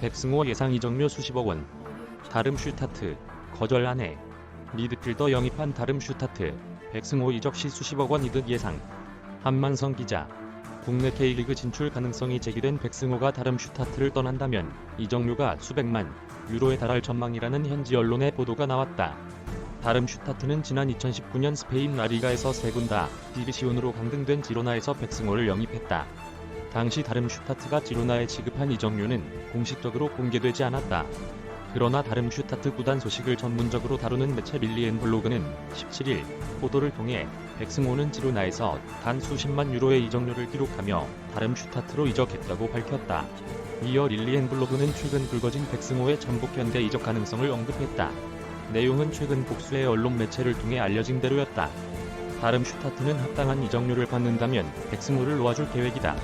백승호 예상 이정료 수십억 원. 다름 슈타트 거절 안해. 미드필더 영입한 다름 슈타트 백승호 이적 시 수십억 원 이득 예상. 한만성 기자. 국내 K리그 진출 가능성이 제기된 백승호가 다름 슈타트를 떠난다면 이적료가 수백만 유로에 달할 전망이라는 현지 언론의 보도가 나왔다. 다름 슈타트는 지난 2019년 스페인 라리가에서 세 군다 디비시온으로 강등된 지로나에서 백승호를 영입했다. 당시 다름 슈타트가 지로나에 지급한 이적료는 공식적으로 공개되지 않았다. 그러나 다름 슈타트 구단 소식을 전문적으로 다루는 매체 밀리엔 블로그는 17일 보도를 통해 백승호는 지로나에서 단 수십만 유로의 이적료를 기록하며 다름 슈타트로 이적했다고 밝혔다. 이어 릴리엔 블로그는 최근 불거진 백승호의 전북 현대 이적 가능성을 언급했다. 내용은 최근 복수의 언론 매체를 통해 알려진 대로였다. 다름 슈타트는 합당한 이적료를 받는다면 백승호를 놓아줄 계획이다.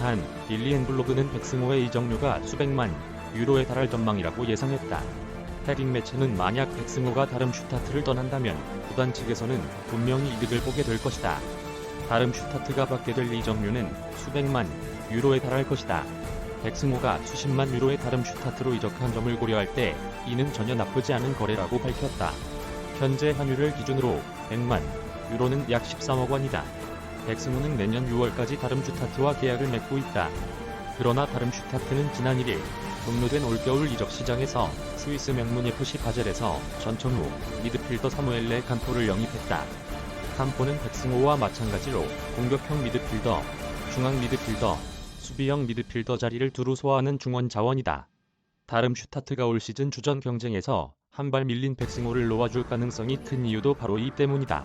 단, 릴리엔 블로그는 백승호의 이적료가 수백만 유로에 달할 전망이라고 예상했다. 해링 매체는 만약 백승호가 다름슈타트를 떠난다면 구단 측에서는 분명히 이득을 보게 될 것이다. 다름슈타트가 받게 될 이적료는 수백만 유로에 달할 것이다. 백승호가 수십만 유로의 다름슈타트로 이적한 점을 고려할 때 이는 전혀 나쁘지 않은 거래라고 밝혔다. 현재 환율을 기준으로 100만 유로는 약 13억 원이다. 백승호는 내년 6월까지 다름슈타트와 계약을 맺고 있다. 그러나 다름슈타트는 지난 1일 종료된 올겨울 이적 시장에서 스위스 명문 FC 바젤에서 전천후 미드필더 사무엘레 칸포를 영입했다. 칸포는 백승호와 마찬가지로 공격형 미드필더, 중앙 미드필더, 수비형 미드필더 자리를 두루 소화하는 중원 자원이다. 다름 슈타트가 올 시즌 주전 경쟁에서 한 발 밀린 백승호를 놓아줄 가능성이 큰 이유도 바로 이 때문이다.